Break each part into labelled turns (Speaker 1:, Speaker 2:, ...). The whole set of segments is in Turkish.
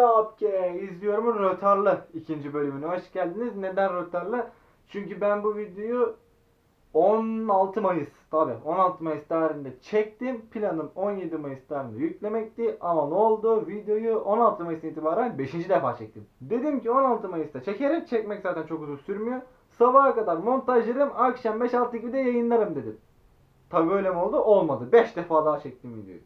Speaker 1: Lapke izliyorum rötarlı ikinci bölümüne hoş geldiniz. Neden rötarlı? Çünkü ben bu videoyu 16 Mayıs tabi 16 Mayıs tarihinde çektim. Planım 17 Mayıs tarihinde yüklemekti ama ne oldu? Videoyu 16 Mayıs'tan itibaren 5. defa çektim. Dedim ki 16 Mayıs'ta çekerim. Çekmek zaten çok uzun sürmüyor. Sabaha kadar montajlarım akşam 5-6 gibi de yayınlarım dedim. Tabi öyle mi oldu? Olmadı. 5 defa daha çektim videoyu.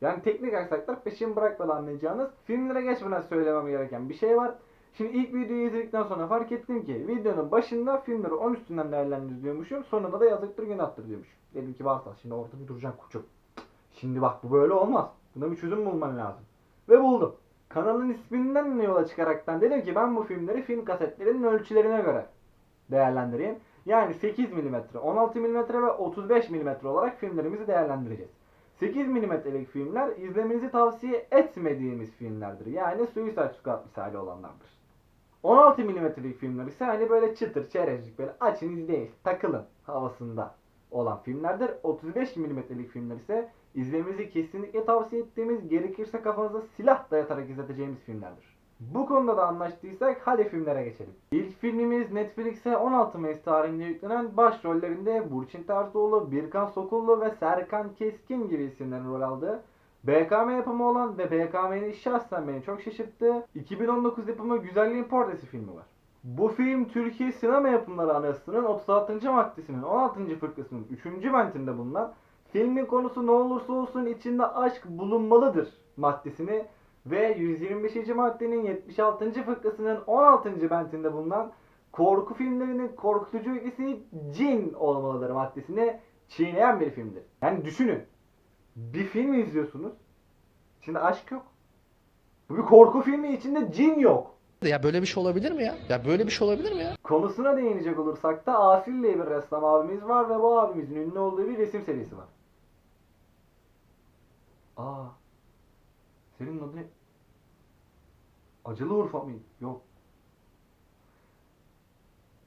Speaker 1: Yani teknik aksaklıklar peşin bırakmadan anlayacağınız filmlere geçmeden söylemem gereken bir şey var. Şimdi ilk videoyu izledikten sonra fark ettim ki videonun başında filmleri 10 üstünden değerlendir diyormuşum. Sonunda da yazıktır günahtır diyormuşum. Dedim ki varsa şimdi orada bir duracaksın kuçum. Şimdi bak bu böyle olmaz. Buna bir çözüm bulman lazım. Ve buldum. Kanalın isminden yola çıkaraktan dedim ki ben bu filmleri film kasetlerinin ölçülerine göre değerlendireyim. Yani 8 mm, 16 mm ve 35 mm olarak filmlerimizi değerlendireceğiz. 8 mm'lik filmler izlemenizi tavsiye etmediğimiz filmlerdir. Yani Suicide Squad misali olanlardır. 16 mm'lik filmler ise hani böyle çıtır, çerezlik böyle açın izleyin, takılın havasında olan filmlerdir. 35 mm'lik filmler ise izlemenizi kesinlikle tavsiye ettiğimiz, gerekirse kafanıza silah dayatarak izleteceğimiz filmlerdir. Bu konuda da anlaştıysak hadi filmlere geçelim. İlk filmimiz Netflix'e 16 Mayıs tarihinde yüklenen başrollerinde Burçin Tersoğlu, Birkan Sokullu ve Serkan Keskin gibi isimlerin rol aldığı BKM yapımı olan ve BKM'nin şahsen beni çok şaşırttığı 2019 yapımı Güzelliğin Portresi filmi var. Bu film Türkiye Sinema Yapımları Anayasası'nın 36. maddesinin 16. fırkasının 3. bentinde bulunan filmin konusu ne olursa olsun içinde aşk bulunmalıdır maddesini ve 125. maddenin 76. fıkrasının 16. bentinde bulunan korku filmlerinin korkutucu ögesi cin olmalıdır maddesini çiğneyen bir filmdir. Yani düşünün. Bir film izliyorsunuz. İçinde aşk yok. Bu bir korku filmi içinde cin yok.
Speaker 2: Ya böyle bir şey olabilir mi ya? Ya böyle bir şey olabilir mi ya?
Speaker 1: Konusuna değinecek olursak da Asil diye bir ressam abimiz var ve bu abimizin ünlü olduğu bir resim serisi var. Aa. Senin adı ne? Acılı Urfa mı? Yok.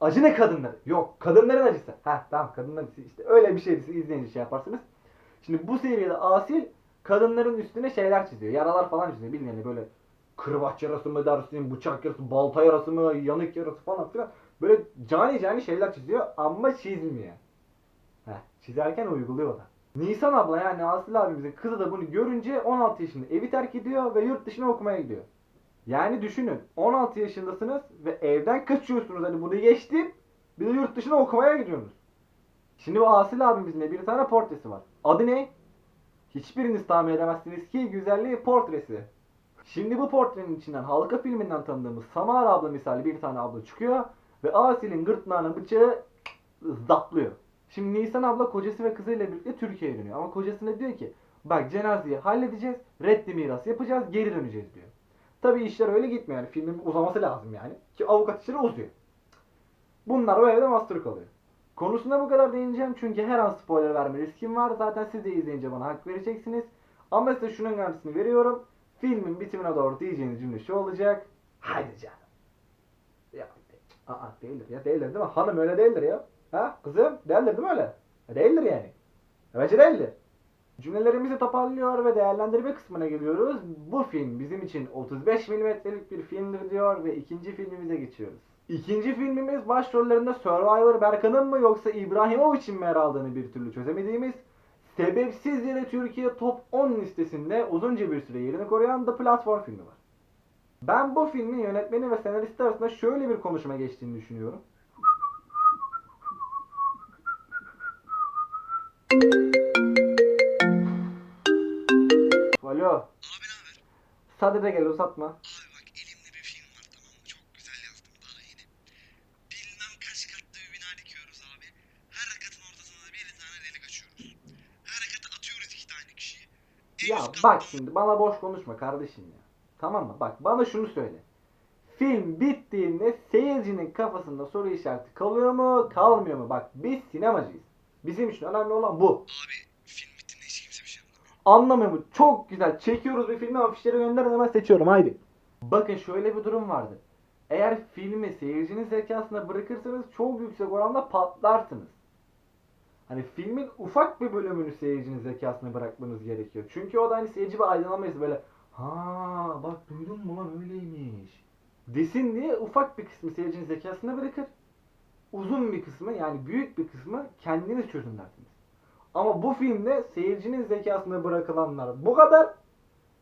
Speaker 1: Acı ne kadınlar? Yok. Kadınların acısı. Heh tamam kadınların acısı. İşte öyle bir şey izleyince şey yaparsınız. Şimdi bu seride Asil kadınların üstüne şeyler çiziyor. Yaralar falan çiziyor. Bilin yani böyle kırbaç yarası mı dersin, bıçak yarası, balta yarası mı, yanık yarası falan filan. Böyle cani cani şeyler çiziyor ama çizmiyor. Heh, çizerken uyguluyor da. Nisan abla yani Asil abimizin kızı da bunu görünce 16 yaşında evi terk ediyor ve yurt dışına okumaya gidiyor. Yani düşünün 16 yaşındasınız ve evden kaçıyorsunuz hani bunu geçtim bir de yurt dışına okumaya gidiyorsunuz. Şimdi bu Asil abimizin de bir tane portresi var. Adı ne? Hiçbiriniz tahmin edemezsiniz ki güzelliği portresi. Şimdi bu portrenin içinden halka filminden tanıdığımız Samara abla misali bir tane abla çıkıyor ve Asil'in gırtlağına bıçağı zaplıyor. Şimdi Nisan abla kocası ve kızıyla birlikte Türkiye'ye dönüyor. Ama kocasına diyor ki bak cenazeyi halledeceğiz, reddi miras yapacağız, geri döneceğiz diyor. Tabi işler öyle gitmiyor yani filmin uzaması lazım yani. Ki avukat işleri uzuyor. Bunlar o evde mahsur kalıyor. Konusuna bu kadar değineceğim çünkü her an spoiler verme riskim var. Zaten siz de izleyince bana hak vereceksiniz. Ama size şunun garantisini veriyorum. Filmin bitimine doğru diyeceğiniz cümle şu olacak. Haydi canım. Ya, aa, değildir ya değildir değil mi? Hanım öyle değildir ya. Ha kızım değildir değil mi öyle? Değildir yani. Ya, Bence değildir. Cümlelerimizi toparlıyor ve değerlendirme kısmına geliyoruz. Bu film bizim için 35 mm'lik bir filmdir diyor ve ikinci filmimize geçiyoruz. İkinci filmimiz başrollerinde Survivor Berkan'ın mı yoksa İbrahimovic'in mi yer aldığını bir türlü çözemediğimiz sebepsiz yere Türkiye Top 10 listesinde uzunca bir süre yerini koruyan The Platform filmi var. Ben bu filmin yönetmeni ve senaristi arasında şöyle bir konuşma geçtiğini düşünüyorum. Alo.
Speaker 3: Abi ne haber?
Speaker 1: Sadede gel uzatma.
Speaker 3: Abi bak elimde bir film var tamam mı? Çok güzel yazdım daha yeni. Bilmem kaç katlı bir bina dikiyoruz abi. Her katın ortasına da bir tane delik açıyoruz. Her kata atıyoruz iki tane kişiyi. En
Speaker 1: Ya bak
Speaker 3: katta-
Speaker 1: şimdi bana boş konuşma kardeşim ya. Tamam mı? Bak bana şunu söyle. Film bittiğinde seyircinin kafasında soru işareti kalıyor mu, kalmıyor mu? Bak biz sinemacıyız. Bizim için önemli olan bu.
Speaker 3: Abi film bittiğinde hiç kimse bir şey anlamıyor.
Speaker 1: Anlamıyor mu? Çok güzel. Çekiyoruz bir filmi afişleri gönderin hemen seçiyorum haydi. Bakın şöyle bir durum vardı. Eğer filmi seyircinin zekasına bırakırsanız çok yüksek oranda patlarsınız. Hani filmin ufak bir bölümünü seyircinin zekasına bırakmanız gerekiyor. Çünkü o da hani seyirci bir aydınlanmayız böyle. Ha bak duydun mu lan öyle desin diye ufak bir kısmı seyircinin zekasına bırakır. Uzun bir kısmı yani büyük bir kısmı kendiniz çözün dersiniz. Ama bu filmde seyircinin zekasına bırakılanlar bu kadar.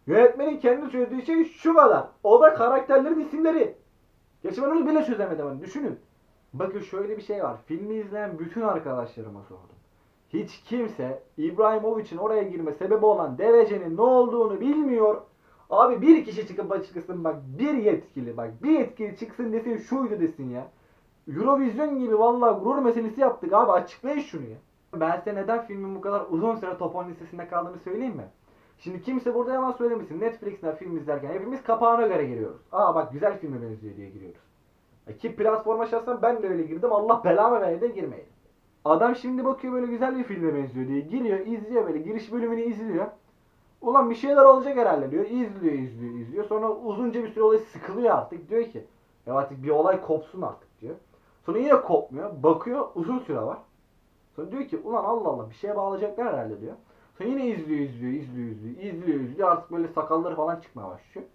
Speaker 1: Yönetmenin kendi çözdüğü şey şu kadar. O da karakterlerin isimleri. Geçen onu bile çözemedim hani düşünün. Bakın şöyle bir şey var. Filmi izleyen bütün arkadaşlarıma sordum. Hiç kimse İbrahimovic'in oraya girme sebebi olan derecenin ne olduğunu bilmiyor. Abi bir kişi çıkıp açıklasın bak bir yetkili bak bir yetkili çıksın desin şuydu desin ya. Eurovision gibi vallahi gurur meselesi yaptık abi açıklayın şunu ya. Ben size neden filmin bu kadar uzun süre top 10 listesinde kaldığını söyleyeyim mi? Şimdi kimse burada yalan söylemesin. Netflix'ten film izlerken hepimiz kapağına göre giriyoruz. Aa bak güzel filme benziyor diye giriyoruz. E ki platforma şahsen ben de öyle girdim. Allah belamı verdi de girmeyin. Adam şimdi bakıyor böyle güzel bir filme benziyor diye giriyor, izliyor böyle giriş bölümünü izliyor. Ulan bir şeyler olacak herhalde diyor. İzliyor, izliyor, izliyor. Sonra uzunca bir süre olay sıkılıyor artık. Diyor ki ya artık bir olay kopsun artık diyor. Sonra yine kopmuyor. Bakıyor uzun süre var. Sonra diyor ki ulan Allah Allah bir şeye bağlayacaklar herhalde diyor. Sonra yine izliyor, izliyor, izliyor, izliyor, izliyor, izliyor. Artık böyle sakalları falan çıkmaya başlıyor.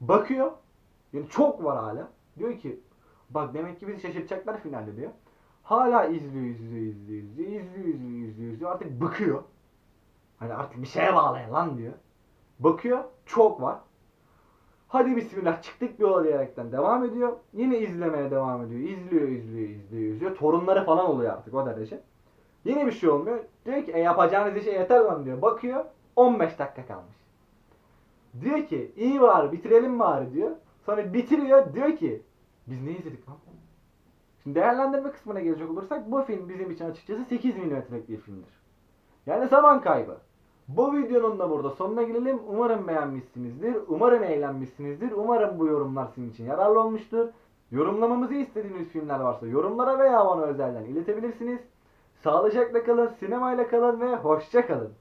Speaker 1: Bakıyor. Yani çok var hala. Diyor ki bak demek ki bizi şaşırtacaklar finalde diyor. Hala izliyor, izliyor, izliyor, izliyor, izliyor, izliyor, izliyor, izliyor. Artık bıkıyor. Hani artık bir şeye bağlayın lan diyor. Bakıyor, çok var. Hadi bismillah çıktık bir yola diyerekten devam ediyor. Yine izlemeye devam ediyor. İzliyor, izliyor, izliyor, izliyor. Torunları falan oluyor artık o derece. Yine bir şey olmuyor. Diyor ki e, yapacağınız işe yeter lan diyor. Bakıyor 15 dakika kalmış. Diyor ki iyi bari bitirelim bari diyor. Sonra bitiriyor diyor ki biz ne izledik lan? Şimdi değerlendirme kısmına gelecek olursak bu film bizim için açıkçası 8 milimetrelik bir filmdir. Yani zaman kaybı. Bu videonun da burada sonuna gelelim. Umarım beğenmişsinizdir. Umarım eğlenmişsinizdir. Umarım bu yorumlar sizin için yararlı olmuştur. Yorumlamamızı istediğiniz filmler varsa yorumlara veya bana özelden iletebilirsiniz. Sağlıcakla kalın, sinemayla kalın ve hoşça kalın.